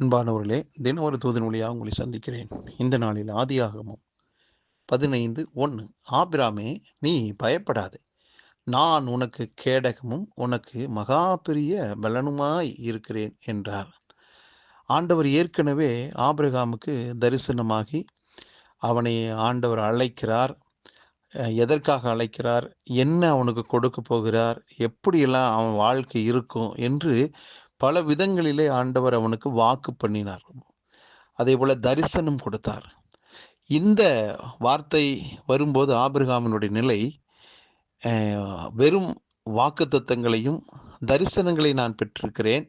அன்பானவர்களே தின ஒரு தூதன் வழியாக உங்களை சந்திக்கிறேன். இந்த நாளில் ஆதியாகமும் பதினைந்து ஒன்று ஆபிராமே நீ பயப்படாதே. நான் உனக்கு கேடகமும் உனக்கு மகா பெரிய பலனுமாய் இருக்கிறேன் என்றார். ஆண்டவர் ஏற்கனவே ஆபிரகாமுக்கு தரிசனமாகி அவனை ஆண்டவர் அழைக்கிறார். எதற்காக அழைக்கிறார்? என்ன அவனுக்கு கொடுக்க போகிறார்? எப்படியெல்லாம் அவன் வாழ்க்கை இருக்கும்? என்று பல விதங்களிலே ஆண்டவர் அவனுக்கு வாக்கு பண்ணினார். அதே போல தரிசனம் கொடுத்தார். இந்த வார்த்தை வரும்போது ஆபிரகாமினுடைய நிலை வெறும் வெறும் வாக்குத்தத்தங்களையும் தரிசனங்களை நான் பெற்றிருக்கிறேன்.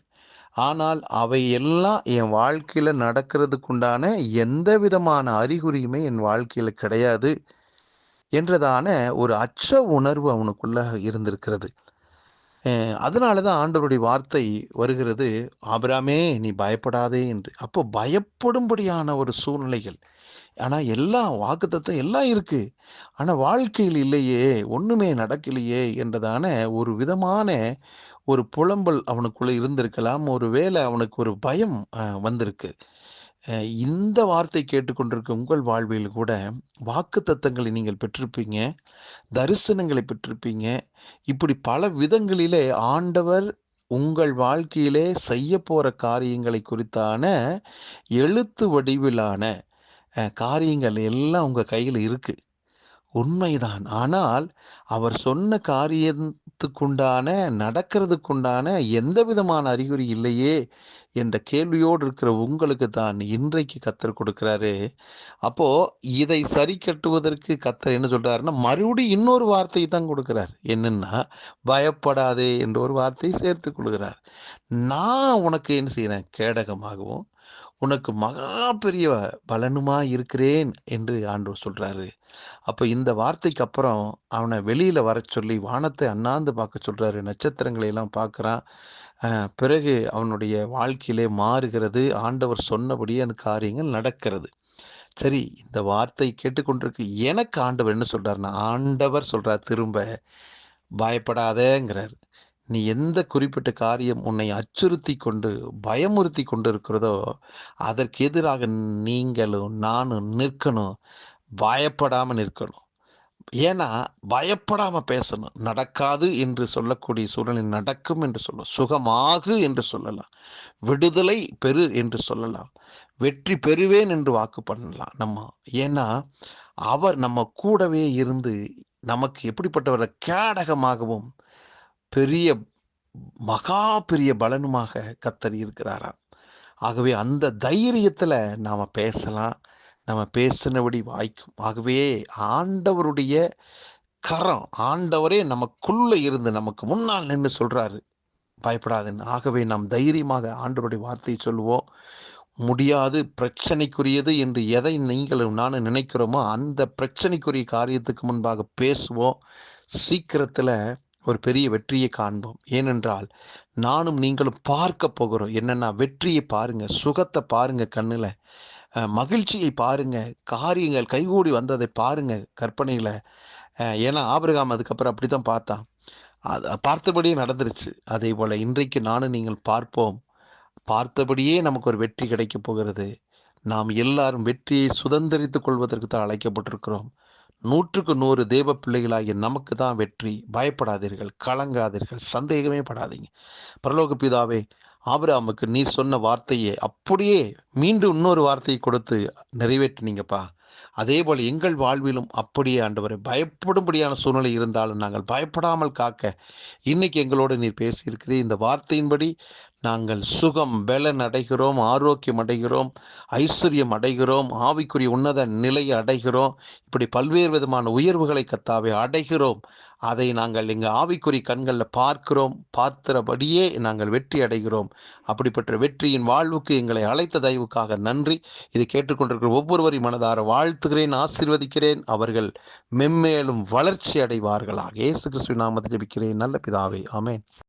ஆனால் அவை எல்லாம் என் வாழ்க்கையில் நடக்கிறதுக்குண்டான எந்த விதமான அறிகுறியுமே என் வாழ்க்கையில் கிடையாது என்றதான ஒரு அச்ச உணர்வு அவனுக்குள்ள இருந்திருக்கிறது. அதனால தான் ஆண்டவருடைய வார்த்தை வருகிறது ஆபிராமே நீ பயப்படாதே என்று. அப்போ பயப்படும்படியான ஒரு சூழ்நிலைகள். ஆனால் எல்லா வாக்குத்தத்தம் எல்லாம் இருக்குது ஆனால் வாழ்க்கையில் இல்லையே ஒன்றுமே நடக்கலையே என்றதான ஒரு விதமான ஒரு புலம்பல் அவனுக்குள்ளே இருந்திருக்கலாம். ஒரு வேளை அவனுக்கு ஒரு பயம் வந்திருக்கு. இந்த வார்த்தை கேட்டுக்கொண்டிருக்க உங்கள் வாழ்வில் கூட வாக்குத்தத்தங்களை நீங்கள் பெற்றிருப்பீங்க தரிசனங்களை பெற்றிருப்பீங்க. இப்படி பல விதங்களிலே ஆண்டவர் உங்கள் வாழ்க்கையிலே செய்ய போகிற காரியங்களை குறித்தான எழுத்து வடிவிலான காரியங்கள் எல்லாம் உங்கள் கையில் இருக்குது உண்மைதான். ஆனால் அவர் சொன்ன காரியத்துக்குண்டான நடக்கிறதுக்குண்டான எந்த விதமான அறிகுறி இல்லையே என்ற கேள்வியோடு இருக்கிற உங்களுக்கு தான் இன்றைக்கு கத்தர் கொடுக்கிறாரு. அப்போ இதை சரி கட்டுவதற்கு கத்தர் என்ன சொல்றாருன்னா மறுபடியும் இன்னொரு வார்த்தையை தான் கொடுக்கிறார். என்னன்னா பயப்படாதே என்ற ஒரு வார்த்தையை சேர்த்து கொள்கிறார். நான் உனக்கு என்ன செய்கிறேன் கேடகமாகவும் உனக்கு மகா பெரிய பலனுமா இருக்கிறேன் என்று ஆண்டவர் சொல்றாரு. அப்போ இந்த வார்த்தைக்கு அப்புறம் அவனை வெளியில வர சொல்லி வானத்தை அண்ணாந்து பார்க்க சொல்றாரு. நட்சத்திரங்களை எல்லாம் பார்க்குறான். பிறகு அவனுடைய வாழ்க்கையிலே மாறுகிறது. ஆண்டவர் சொன்னபடியே அந்த காரியங்கள் நடக்கிறது. சரி இந்த வார்த்தை கேட்டுக்கொண்டிருக்கு. எனக்கு ஆண்டவர் என்ன சொல்றாருன்னா ஆண்டவர் சொல்றார் திரும்ப பயப்படாதேங்கிறார். நீ எந்த குறிப்பிட்ட காரியம் உன்னை அச்சுறுத்தி கொண்டு பயமுறுத்தி கொண்டு இருக்கிறதோ அதற்கு எதிராக நீங்களும் நானும் நிற்கணும். பயப்படாமல் நிற்கணும். ஏன்னா பயப்படாமல் பேசணும். நடக்காது என்று சொல்லக்கூடிய சூழ்நிலை நடக்கும் என்று சொல்லலாம் சுகமாகு என்று சொல்லலாம். விடுதலை பெறு என்று சொல்லலாம். வெற்றி பெறுவேன் என்று வாக்கு பண்ணலாம் நம்ம. ஏன்னா அவர் நம்ம கூடவே இருந்து நமக்கு எப்படிப்பட்டவரை கேடகமாகவும் பெரிய மகா பெரிய பலனுமாக கத்தர் இருக்கிறாராம். ஆகவே அந்த தைரியத்தில் நாம் பேசலாம். நம்ம பேசினபடி வாய்க்கும். ஆகவே ஆண்டவருடைய கரம் ஆண்டவரே நமக்குள்ளே இருந்து நமக்கு முன்னால் நின்று சொல்கிறாரு பயப்படாதுன்னு ஆகவே நாம் தைரியமாக ஆண்டவருடைய வார்த்தையை சொல்லுவோம். முடியாது பிரச்சனைக்குரியது என்று எதை நீங்களும் நானும் நினைக்கிறோமோ அந்த பிரச்சனைக்குரிய காரியத்துக்கு முன்பாக பேசுவோம். சீக்கிரத்தில் ஒரு பெரிய வெற்றியை காண்போம். ஏனென்றால் நானும் நீங்களும் பார்க்க போகிறோம். என்னென்னா வெற்றியை பாருங்கள் சுகத்தை பாருங்கள் கண்ணில். மகிழ்ச்சியை பாருங்க காரியங்கள் கைகூடி வந்ததை பாருங்கள் கற்பனையில். ஏன்னா ஆபிரகாம் அதுக்கப்புறம் அப்படி தான் பார்த்தான் அது பார்த்தபடியே நடந்துருச்சு. அதே போல் இன்றைக்கு நானும் நீங்கள் பார்ப்போம். பார்த்தபடியே நமக்கு ஒரு வெற்றி கிடைக்கப் போகிறது. நாம் எல்லாரும் வெற்றியை சுதந்திரித்துக் கொள்வதற்கு தான் அழைக்கப்பட்டிருக்கிறோம். நூற்றுக்கு நூறு தேவ பிள்ளைகளாகிய நமக்கு தான் வெற்றி. பயப்படாதீர்கள் கலங்காதீர்கள் சந்தேகமே படாதீங்க. பரலோக பிதாவே ஆபிராமுக்கு நீர் சொன்ன வார்த்தையை அப்படியே மீண்டும் இன்னொரு வார்த்தையை கொடுத்து நிறைவேற்றினீங்கப்பா. அதே போல் எங்கள் வாழ்விலும் அப்படியே ஆண்டவரை பயப்படும்படியான சூழ்நிலை இருந்தாலும் நாங்கள் பயப்படாமல் காக்க இன்னைக்கு எங்களோடு நீர் பேசியிருக்கிறீர். இந்த வார்த்தையின்படி நாங்கள் சுகம் பலன் அடைகிறோம் ஆரோக்கியம் அடைகிறோம் ஐஸ்வர்யம் அடைகிறோம் ஆவிக்குரிய உன்னத நிலையை அடைகிறோம். இப்படி பல்வேறு விதமான உயர்வுகளை கத்தாவே அடைகிறோம். அதை நாங்கள் எங்கள் ஆவிக்குறி கண்களில் பார்க்கிறோம். பார்க்கிறபடியே நாங்கள் வெற்றி அடைகிறோம். அப்படிப்பட்ட வெற்றியின் வாழ்வுக்கு எங்களை அழைத்த தயவுக்காக நன்றி. இதை கேட்டுக்கொண்டிருக்கிற ஒவ்வொருவரையும் மனதார வாழ்த்துகிறேன் ஆசீர்வதிக்கிறேன். அவர்கள் மென்மேலும் வளர்ச்சி அடைவார்களாக. இயேசு கிறிஸ்துவின் நாமத்தை ஜபிக்கிறேன். நல்ல பிதாவே ஆமேன்.